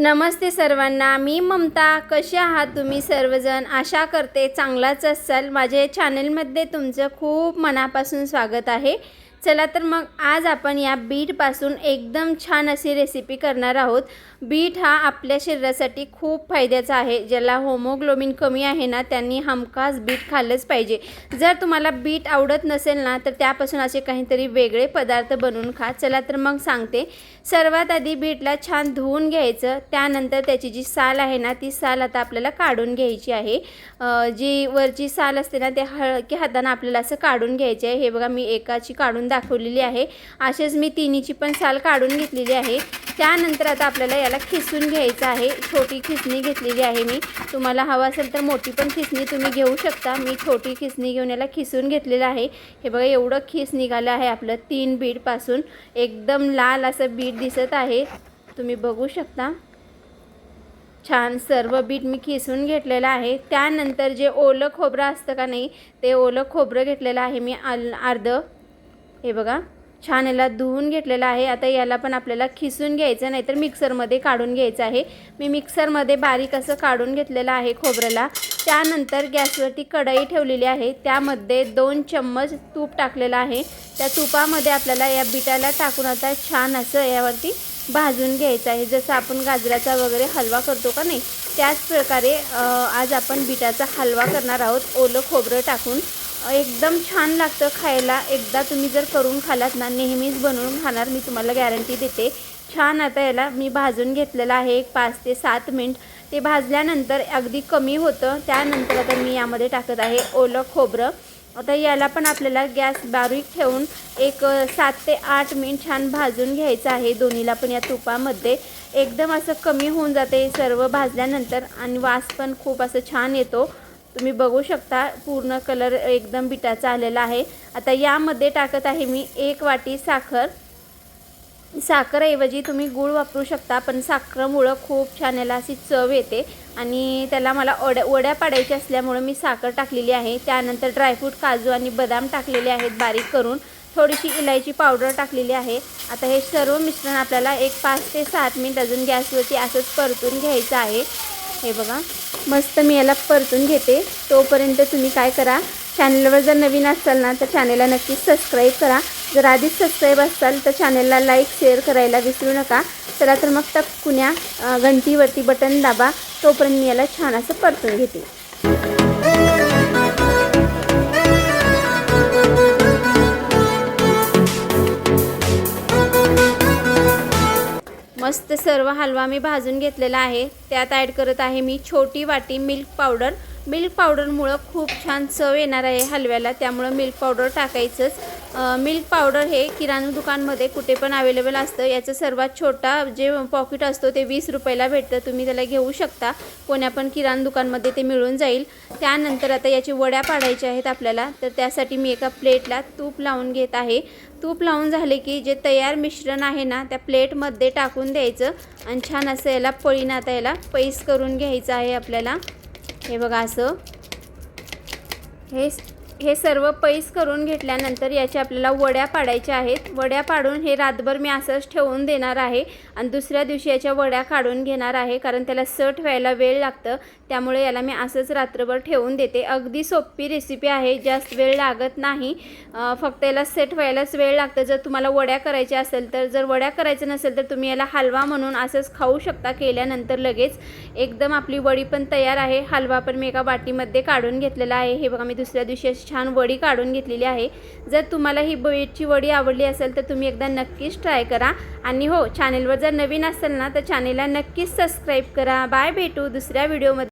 नमस्ते सर्वांना मी ममता. कसे आहात तुम्ही सर्वजण? आशा करते चांगलाच असाल. माझ्या चॅनलमध्ये तुमचं खूप मनापासून स्वागत आहे. चला तर मग आज आपण या बीटपासून एकदम छान अशी रेसिपी करणार आहोत. बीट हा आपल्या शरीरासाठी खूप फायद्याचा आहे. ज्याला होमोग्लोबिन कमी आहे ना त्यांनी हमखास बीट खाल्लंच पाहिजे. जर तुम्हाला बीट आवडत नसेल ना तर त्यापासून असे काहीतरी वेगळे पदार्थ बनवून खा. चला तर मग सांगते. सर्वात आधी बीटला छान धुवून घ्यायचं. त्यानंतर त्याची जी साल आहे ना ती साल आता आपल्याला काढून घ्यायची आहे. जी वरची साल असते ना ते हलकी हाताने आपल्याला असं काढून घ्यायची आहे. हे बघा मी एकाची काढून दाखवलेली आहे. असेच मी तिन्हीची पण साल काढून घेतलेली आहे. त्यानंतर आता आपल्याला याला खिसून घ्यायचं आहे. छोटी खिसणी घेतलेली आहे मी. तुम्हाला हवं असेल तर मोठी पण खिसणी तुम्ही घेऊ शकता. मी छोटी खिसणी घेऊन याला खिसून घेतलेलं आहे. हे बघा एवढं खिस निघालं आहे आपलं तीन बीडपासून एकदम लाल असं बीट दिसत आहे. तुम्ही बघू शकता. छान सर्व बीट मी खिसून घेतलेलं आहे. त्यानंतर जे ओलं खोबरं असतं का नाही ते ओलं खोबरं घेतलेलं आहे मी आल अर्धं. हे बघा छान याला धुवून घेतलेलं आहे. आता याला पण आपल्याला खिसून घ्यायचं नाहीतर मिक्सरमध्ये काढून घ्यायचं आहे. मी मिक्सरमध्ये बारीक असं काढून घेतलेलं आहे खोबऱ्याला. त्यानंतर गॅसवरती कढई ठेवलेली आहे. त्यामध्ये दोन चम्मच तूप टाकलेलं आहे. त्या तुपामध्ये आपल्याला या बिटाला टाकून आता छान असं यावरती भाजून घ्यायचं आहे. जसं आपण गाजराचा वगैरे हलवा करतो का नाही त्याच प्रकारे आज आपण बिटाचा हलवा करणार आहोत. ओलं खोबरं टाकून. एकदम छान लागतं खायला. एकदा तुम्ही जर करून खालात ना नेहमीच बनवून खाणार मी तुम्हाला गॅरंटी देते. छान आता याला मी भाजून घेतलेलं आहे एक पाच ते सात मिनिट. ते भाजल्यानंतर अगदी कमी होतं त्यानंतर आता मी यामध्ये टाकत आहे ओलं खोबरं. आता याला पण आपल्याला गॅस बारीक ठेवून एक सात ते आठ मिनिट छान भाजून घ्यायचं आहे. दोन्हीला पण या तुपामध्ये. एकदम असं कमी होऊन जाते सर्व भाजल्यानंतर. आणि वास पण खूप असं छान येतो. तुम्ही बघू शकता पूर्ण कलर एकदम बिटाचा आलेला आहे. आता यामध्ये टाकत आहे मी एक वाटी साखर. साखरऐवजी तुम्ही गूळ वापरू शकता पण साखरमुळं खूप छान याला अशी चव येते. आणि त्याला मला ओड्या वड्या पाडायच्या असल्यामुळं मी साखर टाकलेली आहे. त्यानंतर ड्रायफ्रूट काजू आणि बदाम टाकलेले आहेत बारीक करून. थोडीशी इलायची पावडर टाकलेली आहे. आता हे सर्व मिश्रण आपल्याला एक पाच ते सात मिनिट अजून गॅसवरती असंच परतून घ्यायचं आहे. हे बघा. मस्त मी याला परतून घेते. तोपर्यंत तुम्ही काय करा चॅनलवर जर नवीन असाल ना तर चॅनलला नक्कीच सबस्क्राईब करा. जर आधीच सबस्क्राईब असाल तर चॅनलला लाईक शेअर करायला विसरू नका. चला तर मग टपकुन्या घंटीवरती बटन दाबा. तोपर्यंत मी याला छान असं परतून घेते. मस्त सर्व हलवा मी भाजून घेतलेला आहे. त्यात ॲड करत आहे मी छोटी वाटी मिल्क पावडर मिल्क पावडरमुळं खूप छान चव येणार आहे हलव्याला त्यामुळं मिल्क पावडर टाकायचंच. मिल्क पावडर हे किराणा दुकानमध्ये कुठे पण अवेलेबल असतं. याचं सर्वात छोटा जे पॉकेट असतो ते वीस रुपयाला भेटतं. तुम्ही त्याला घेऊ शकता. कोण्या पण किराणा दुकानमध्ये ते मिळून जाईल. त्यानंतर आता याची वड्या पाडायच्या आहेत आपल्याला. तर त्यासाठी मी एका प्लेटला तूप लावून घेत आहे. तूप लावून झाले की जे तयार मिश्रण आहे ना त्या प्लेटमध्ये टाकून द्यायचं. आणि छान असं याला पळीनं आता याला पैस करून घ्यायचं आहे आपल्याला. हे बघा असं. हे हे सर्व पैस करून घेतल्यानंतर याच्या आपल्याला वड्या पाडायच्या आहेत. वड्या पाडून हे रातभर मी असंच ठेवून देणार आहे आणि दुसऱ्या दिवशी याच्या वड्या काढून घेणार आहे कारण त्याला सट व्हायला वेळ लागतं. त्यामुळे याला मी असंच रात्रभर ठेवून देते. अगदी सोपी रेसिपी आहे जास्त वेळ लागत नाही. फक्त याला सेट व्हायलाच वेळ लागतं. जर तुम्हाला वड्या करायच्या असेल तर जर वड्या करायच्या नसेल तर तुम्ही याला हलवा म्हणून असंच खाऊ शकता केल्यानंतर लगेच. एकदम आपली वडी पण तयार आहे. हलवा पण मी एका वाटीमध्ये काढून घेतलेला आहे. हे बघा मी दुसऱ्या दिवशी छान वडी काढून घेतलेली आहे. जर तुम्हाला ही बीटची वडी आवडली असेल तर तुम्ही एकदा नक्कीच ट्राय करा. आणि हो चॅनेलवर जर नवीन असेल ना तर चॅनेलला नक्कीच सबस्क्राईब करा. बाय भेटू दुसऱ्या व्हिडिओमध्ये